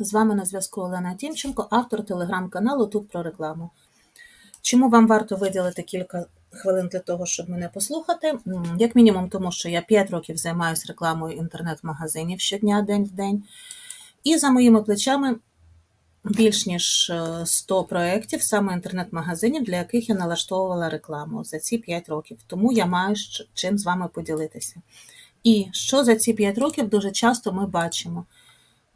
З вами на зв'язку Олена Тімченко, автор телеграм-каналу Тут про рекламу. Чому вам варто виділити кілька хвилин для того, щоб мене послухати? Як мінімум, тому що я 5 років займаюся рекламою інтернет-магазинів щодня, день в день. І за моїми плечами більш ніж е, 100 проєктів саме інтернет-магазинів, для яких я налаштовувала рекламу за ці 5 років. Тому я маю чим з вами поділитися. І що за ці 5 років дуже часто ми бачимо?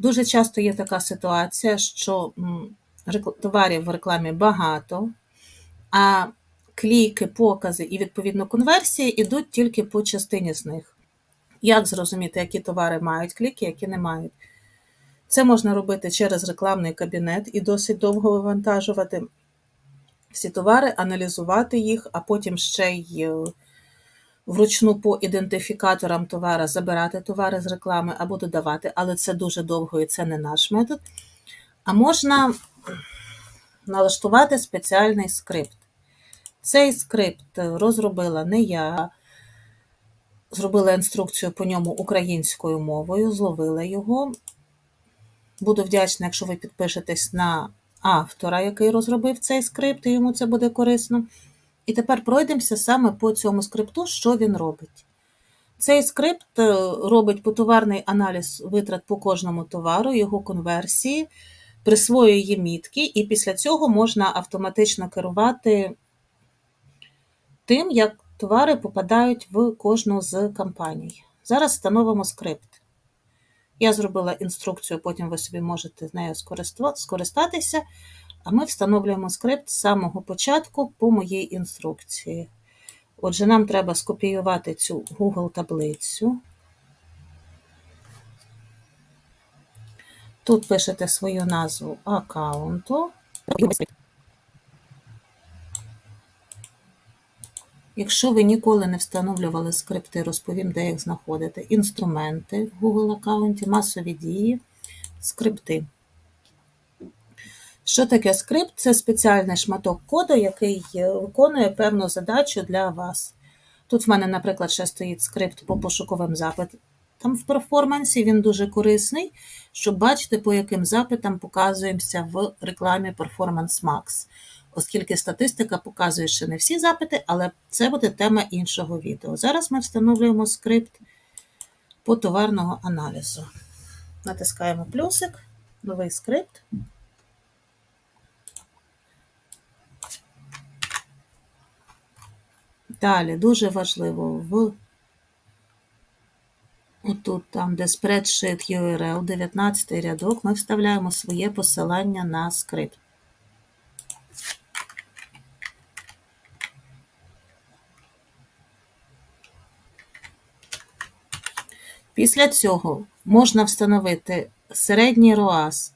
Дуже часто є така ситуація, що товарів в рекламі багато, а кліки, покази і відповідно конверсії йдуть тільки по частині з них. Як зрозуміти, які товари мають кліки, які не мають? Це можна робити через рекламний кабінет і досить довго вивантажувати всі товари, аналізувати їх, а потім ще й е, вручну по ідентифікаторам товара забирати товари з реклами або додавати, але це дуже довго і це не наш метод. А можна налаштувати спеціальний скрипт. Цей скрипт розробила не я, зробила інструкцію по ньому українською мовою, зловила його. Буду вдячна, якщо ви підпишетесь на автора, який розробив цей скрипт, і йому це буде корисно. І тепер пройдемося саме по цьому скрипту, що він робить. Цей скрипт е, робить потоварний аналіз витрат по кожному товару, його конверсії, присвоює мітки, і після цього можна автоматично керувати тим, як товари попадають в кожну з компаній. Зараз встановимо скрипт. Я зробила інструкцію, потім ви собі можете з нею скористатися, а ми встановлюємо скрипт з самого початку по моїй інструкції. Отже, нам треба скопіювати цю Google таблицю. Тут пишете свою назву аккаунту. Якщо ви ніколи не встановлювали скрипти, розповім, де їх знаходити. Інструменти в Google аккаунті, масові дії, скрипти. Що таке скрипт? Це спеціальний шматок коду, який е, виконує певну задачу для вас. Тут в мене, наприклад, ще стоїть скрипт по пошуковим запитам в перформансі. Він дуже корисний, щоб бачити, по яким запитам показуємося в рекламі Performance Max. Оскільки статистика показує ще не всі запити, але це буде тема іншого відео. Зараз ми встановлюємо скрипт по товарного аналізу. Натискаємо плюсик, новий скрипт. Далі дуже важливо в отут, там, де spreadsheet URL, 19 рядок, ми вставляємо своє посилання на скрипт. Після цього можна встановити середній ROAS,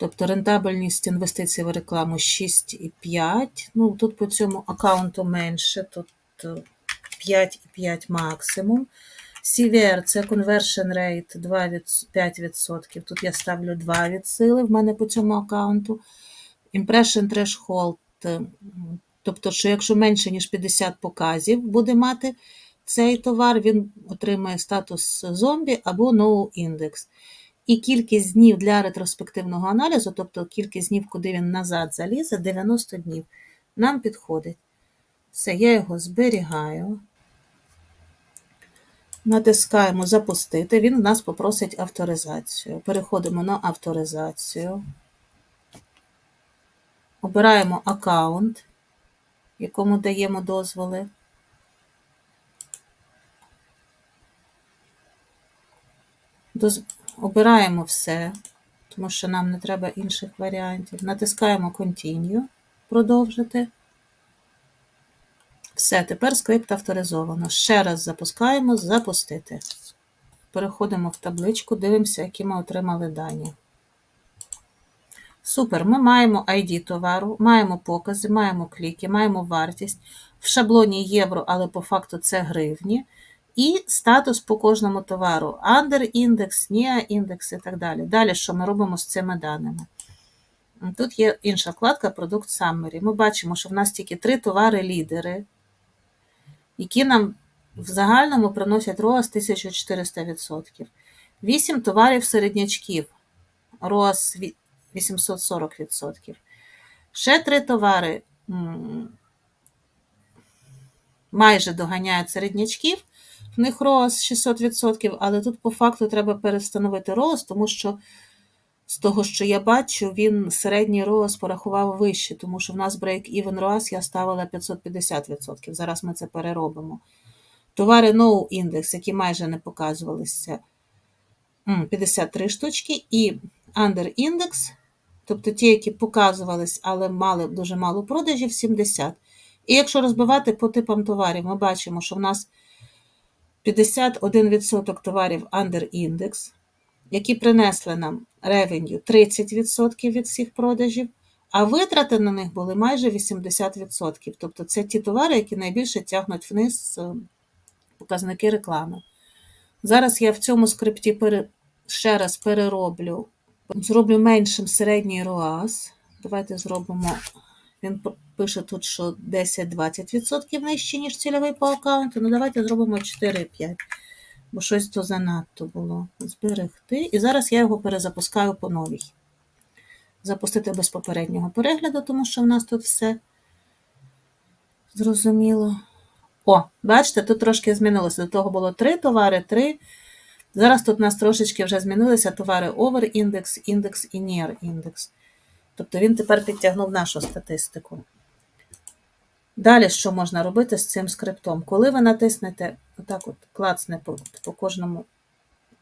тобто рентабельність інвестицій в рекламу 6,5. Ну, тут по цьому аккаунту менше, тут е, 5,5 максимум. CVR це conversion rate 2 від- 5%. Тут я ставлю 2 від сили в мене по цьому аккаунту. Impression threshold, е, тобто, що якщо менше, ніж 50 показів буде мати цей товар, він отримає статус зомбі або no index. І кількість днів для ретроспективного аналізу, тобто кількість днів, куди він назад залізе, 90 днів. Нам підходить. Все, я його зберігаю. Натискаємо Запустити. Він в нас попросить авторизацію. Переходимо на авторизацію. Обираємо аккаунт, якому даємо дозволи. Обираємо все, тому що нам не треба інших варіантів. Натискаємо Continue, продовжити. Все, тепер скрипт авторизовано. Ще раз запускаємо запустити. Переходимо в табличку, дивимося, які ми отримали дані. Супер, ми маємо ID товару, маємо покази, маємо кліки, маємо вартість. В шаблоні євро, але по факту це гривні. І статус по кожному товару. Under індекс, NIA індекс і так далі. Далі, що ми робимо з цими даними? Тут є інша вкладка Product Summary. Ми бачимо, що в нас тільки три товари-лідери, які нам в загальному приносять ROAS 1400%. 8 товарів середнячків ROAS 840%. Ще три товари майже доганяють середнячків, в них ROAS 600%, але тут по факту треба перестановити ROAS, тому що з того, що я бачу, він середній ROAS порахував вище, тому що в нас break-even ROAS я ставила 550%. Зараз ми це переробимо. Товари No Index, які майже не показувалися, 53 штучки, і Under Index, тобто ті, які показувались, але мали дуже мало продажів, 70. І якщо розбивати по типам товарів, ми бачимо, що в нас 51% товарів Under Index, які принесли нам revenue 30% від всіх продажів, а витрати на них були майже 80%. Тобто це ті товари, які найбільше тягнуть вниз е, показники реклами. Зараз я в цьому скрипті ще раз перероблю, зроблю меншим середній ROAS. Давайте зробимо. Він пише тут, що 10-20% нижче, ніж цільовий по аккаунту. Ну, давайте зробимо 4-5, бо щось то занадто було. Зберегти. І зараз я його перезапускаю по новій. Запустити без попереднього перегляду, тому що в нас тут все зрозуміло. О, бачите, тут трошки змінилося. До того було 3 товари, 3. Зараз тут у нас трошечки вже змінилися товари over індекс, індекс і near індекс. Тобто він тепер підтягнув нашу статистику. Далі, що можна робити з цим скриптом? Коли ви натиснете, отак от клацне по, по кожному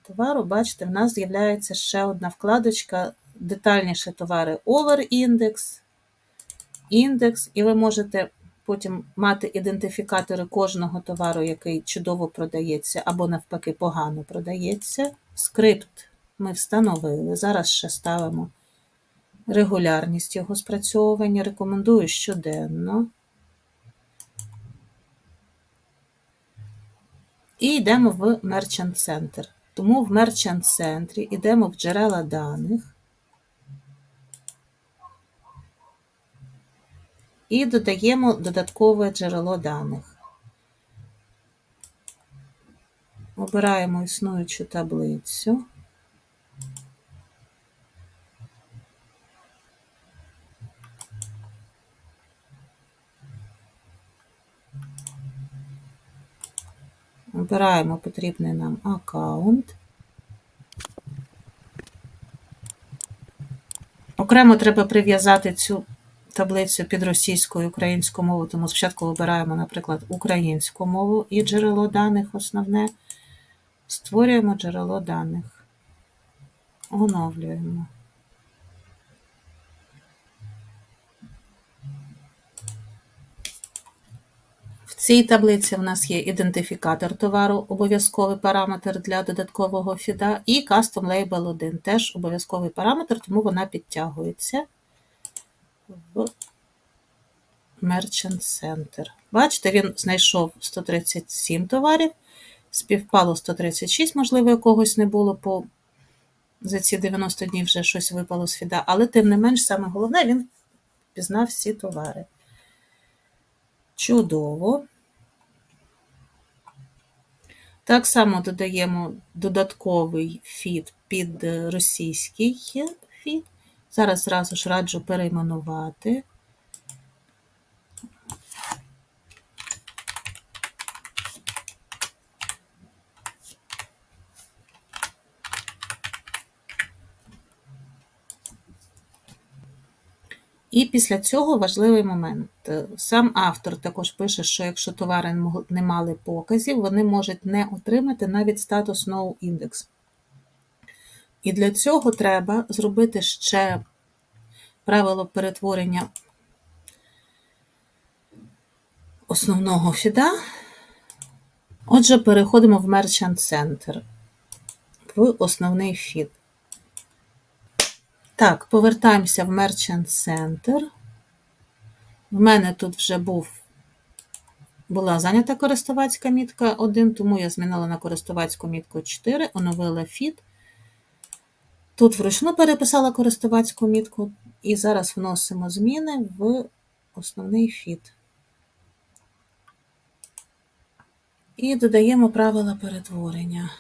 товару, бачите, в нас з'являється ще одна вкладочка, детальніше товари over індекс, індекс, і ви можете потім мати ідентифікатори кожного товару, який чудово продається, або навпаки погано продається. Скрипт ми встановили. Зараз ще ставимо регулярність його спрацьовування. Рекомендую щоденно. І йдемо в Merchant Center. Тому в Merchant Center йдемо в джерела даних і додаємо додаткове джерело даних. Обираємо існуючу таблицю. Обираємо потрібний нам аккаунт. Окремо треба прив'язати цю таблицю під російську і українську мову, тому спочатку обираємо, наприклад, українську мову і джерело даних основне. Створюємо джерело даних. Оновлюємо. В цій таблиці в нас є ідентифікатор товару, обов'язковий параметр для додаткового фіда, і Custom Label 1 теж обов'язковий параметр, тому вона підтягується в Merchant Center. Бачите, він знайшов 137 товарів, співпало 136, можливо, якогось не було, по за ці 90 днів вже щось випало з фіда, але тим не менш, саме головне, він пізнав всі товари. Чудово. Так само додаємо додатковий фід під російський фід. Зараз зразу ж раджу перейменувати. І після цього важливий момент. Е, Сам автор також пише, що якщо товари не мали показів, вони можуть не отримати навіть статус No Index. І для цього треба зробити ще правило перетворення основного фіда. Отже, переходимо в Merchant Center, в основний фід. Так, повертаємося в Merchant Center. В мене тут вже був, була зайнята користувацька мітка 1, тому я змінила на користувацьку мітку 4, оновила фід. Тут вручну переписала користувацьку мітку, і зараз вносимо зміни в основний фід. І додаємо правила перетворення.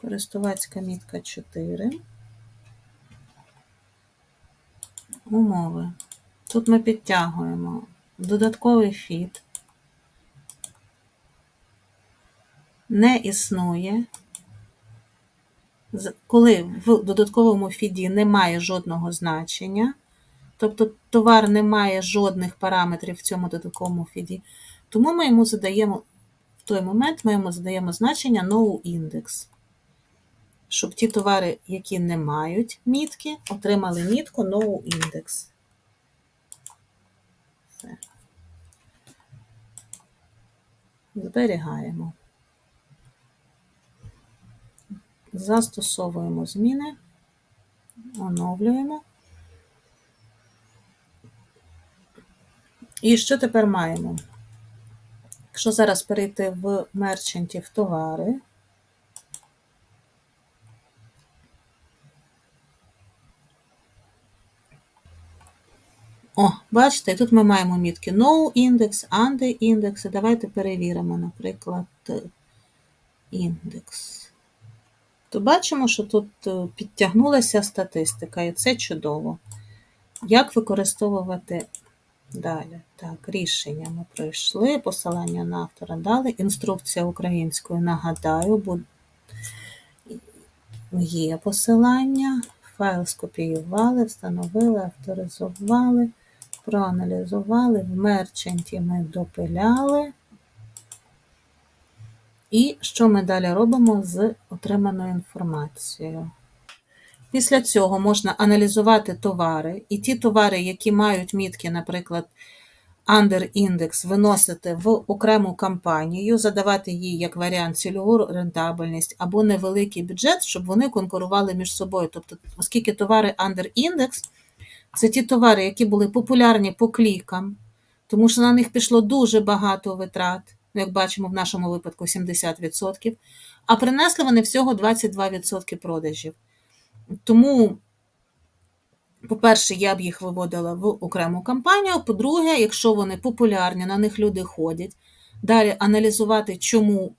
Користувацька мітка 4. Умови. Тут ми підтягуємо додатковий фід. Не існує. Коли в додатковому фіді немає жодного значення, тобто товар не має жодних параметрів в цьому додатковому фіді, тому ми йому задаємо в той момент ми йому задаємо значення noindex, щоб ті товари, які не мають мітки, отримали мітку noindex. Все. Зберігаємо. Застосовуємо зміни, оновлюємо. І що тепер маємо? Якщо зараз перейти в мерчантів товари, О, бачите, тут ми маємо мітки no index, under index. Давайте перевіримо, наприклад, індекс. То бачимо, що тут е, підтягнулася статистика, і це чудово. Як використовувати далі? Так, рішення ми пройшли, посилання на автора дали, інструкція українською, нагадаю, бо є посилання, файл скопіювали, встановили, авторизували, проаналізували, в мерчанті ми допиляли. І що ми далі робимо з отриманою інформацією? Після цього можна аналізувати товари, і ті товари, які мають мітки, наприклад, under index, виносити в окрему кампанію, задавати їй як варіант цільову рентабельність або невеликий бюджет, щоб вони конкурували між собою. Тобто, оскільки товари under index – це ті товари, які були популярні по клікам, тому що на них пішло дуже багато витрат, ну, як бачимо в нашому випадку 70%, а принесли вони всього 22% продажів. Тому, по-перше, я б їх виводила в окрему кампанію. По-друге, якщо вони популярні, на них люди ходять. Далі аналізувати, чому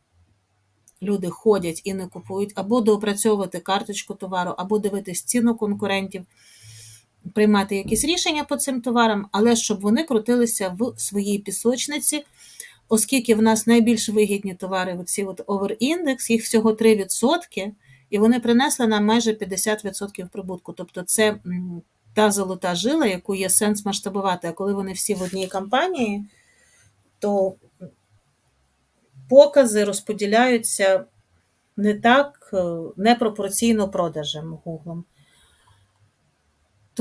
люди ходять і не купують, або доопрацьовувати карточку товару, або дивитись ціну конкурентів, приймати якісь рішення по цим товарам, але щоб вони крутилися в своїй пісочниці, оскільки в нас найбільш вигідні товари, оці от оверіндекс, їх всього 3%, і вони принесли нам майже 50% прибутку. Тобто це та золота жила, яку є сенс масштабувати. А коли вони всі в одній компанії, то покази розподіляються не так, е, непропорційно продажам Google.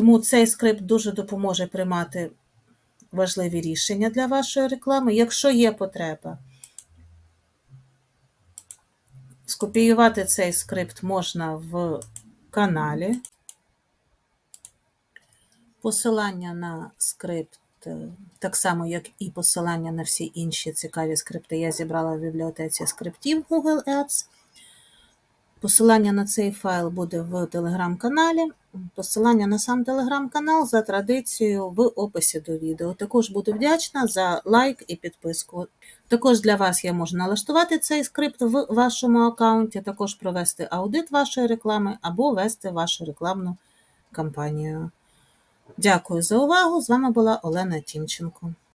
Тому цей скрипт дуже допоможе приймати важливі рішення для вашої реклами. Якщо є потреба, скопіювати цей скрипт можна в каналі. Посилання на скрипт, так само, як і посилання на всі інші цікаві скрипти, я зібрала в бібліотеці скриптів Google Ads. Посилання на цей файл буде в телеграм-каналі. Посилання на сам телеграм-канал за традицією в описі до відео. Також буду вдячна за лайк і підписку. Також для вас я можу налаштувати цей скрипт в вашому аккаунті, також провести аудит вашої реклами або вести вашу рекламну кампанію. Дякую за увагу! З вами була Олена Тімченко.